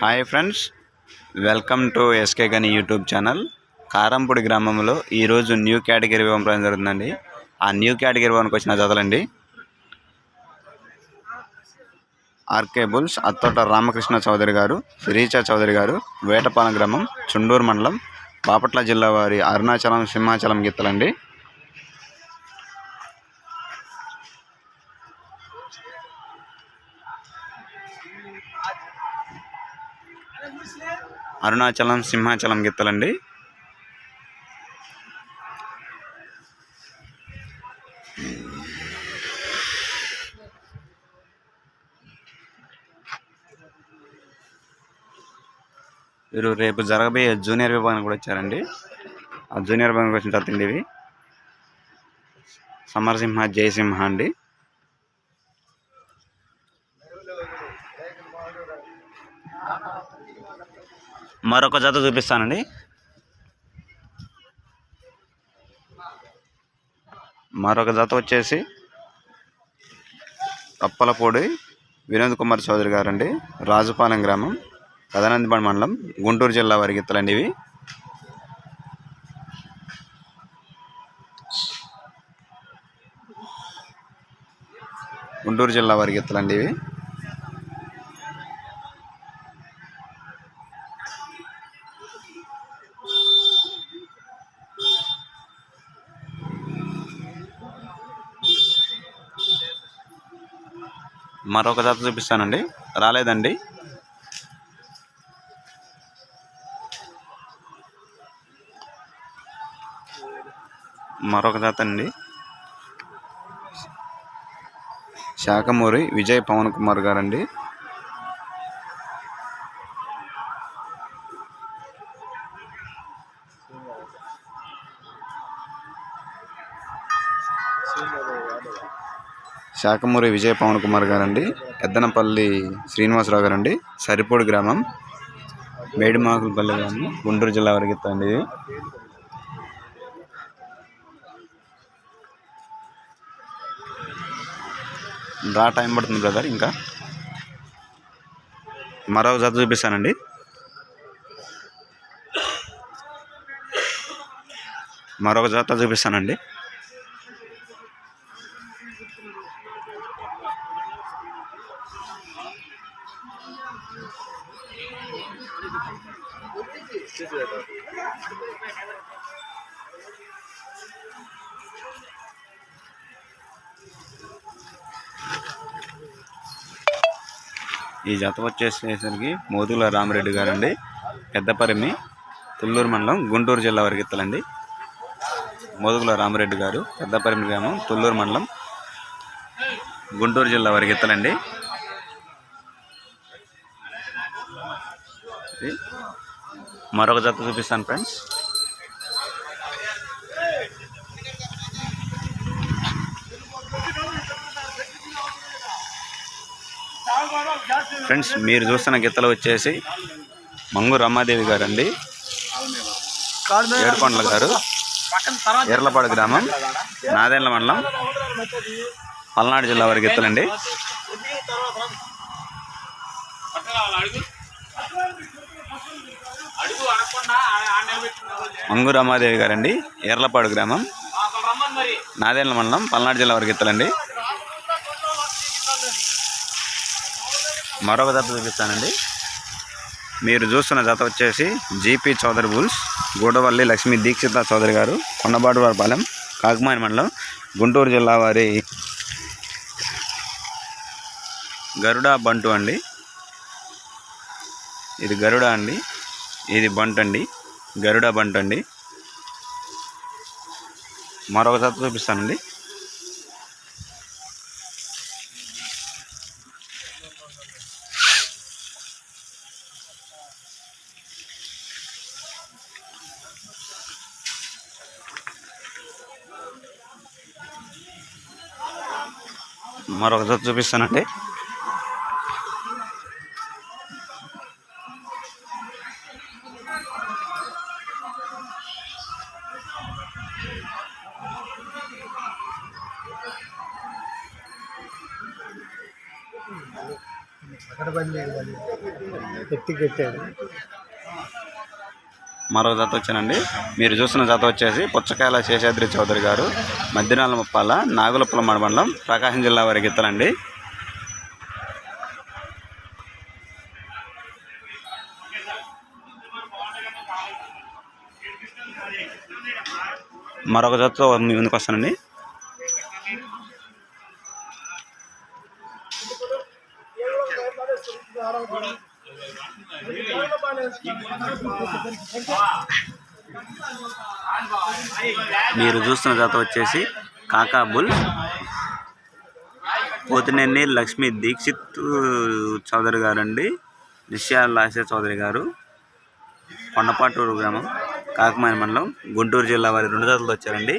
Hi friends welcome to SK Gani YouTube channel Karampudi గ్రామంలో ఈరోజు new category పంపడం జరుగుతుందండి. ఆ న్యూ కేటగిరీ వన్కి వచ్చిన జతలండి. ఆర్కే బుల్స్ అత్తోట రామకృష్ణ చౌదరి గారు శ్రీచా చౌదరి గారు వేటపాలెం గ్రామం చుండూరు మండలం బాపట్ల జిల్లా వారి అరుణాచలం సింహాచలం గీతలండి. అరుణాచలం సింహాచలం గిత్తలండి వీరు రేపు జరగబోయే జూనియర్ విభాగానికి కూడా వచ్చారండి. ఆ జూనియర్ విభాగానికి వచ్చిన తర్వాత ఇవి. సమరసింహ జయసింహ అండి. మరొక జత చూపిస్తానండి. మరొక జత వచ్చేసి అప్పలపూడి వినోద్ కుమార్ చౌదరి గారండి. రాజుపాలెం గ్రామం కదనందిపాడు మండలం గుంటూరు జిల్లా వారి గిత్తలండి ఇవి. గుంటూరు జిల్లా వారి గిత్తలండి ఇవి. మరొక జత చూపిస్తానండి. రాలేదండి. మరొక జత అండి. శాఖమూరి విజయ్ పవన్ కుమార్ గారండి. శాఖమూరి విజయ పవన్ కుమార్ గారండి ఎద్దనపల్లి శ్రీనివాసరావు గారండి సరిపూడి గ్రామం మేడిమాకులపల్లి గ్రామం గుంటూరు జిల్లా వరకెత్తండి ఇది రా టైం పడుతుంది బ్రదర్ ఇంకా. మరొక జత చూపిస్తానండి. మరొక జత చూపిస్తానండి. ఈ జత వచ్చేసేసరికి మోదుల రామరెడ్డి గారండి. పెద్దపరిమి తుళ్ళూరు మండలం గుంటూరు జిల్లా వరకు ఎత్తలండి మోదుగుల రామరెడ్డి గారు పెద్దపరిమి గ్రామం తుళ్ళూరు మండలం గుంటూరు జిల్లా వరకు ఎత్తలండి చెప్పి మరొక జత చూపిస్తాను ఫ్రెండ్స్ ఫ్రెండ్స్ మీరు చూస్తున్న గిత్తలు వచ్చేసి మంగు రమాదేవి గారు అండి ఏడుకొండల గారు. ఎర్లపాడు గ్రామం నాదేళ్ళ మండలం పల్నాడు జిల్లా వారి గిత్తలండి మంగు రమాదేవి గారండి. ఎర్లపాడు గ్రామం. నాదేళ్ళ మండలం పల్నాడు జిల్లా వారి గిత్తలండి మరొక జత చూపిస్తానండి. మీరు చూస్తున్న జత వచ్చేసి జీపీ చౌదరి బుల్స్ గూడవల్లి లక్ష్మీ దీక్షిత చౌదరి గారు కొండబాటువారిపాలెం కాకుమాని మండలం గుంటూరు జిల్లా వారి గరుడ బంటు అండి. ఇది గరుడ అండి. ఇది బంట్ అండి గరుడ బంట్ అండి మరొక జత చూపిస్తానండి. మరొక జత చూపిస్తానండి. మరో జత వచ్చానండి. మీరు చూస్తున్న జత వచ్చేసి పుచ్చకాయల శేషాద్రి చౌదరి గారు మధ్యనాల ముప్పాల నాగులపుల మండలం ప్రకాశం జిల్లా వారికి ఇత్తలండి మరొక జతతో మీ ముందుకు వస్తానండి. మీరు చూస్తున్న జత వచ్చేసి కాకాబుల్ పోతినేని లక్ష్మీ దీక్షిత్ చౌదరి గారు అండి నిశ్చయాల లాసే చౌదరి గారు కొండపాటూరు గ్రామం. కాకమాయ మండలం గుంటూరు జిల్లా వారి రెండు జాతులు వచ్చారండి.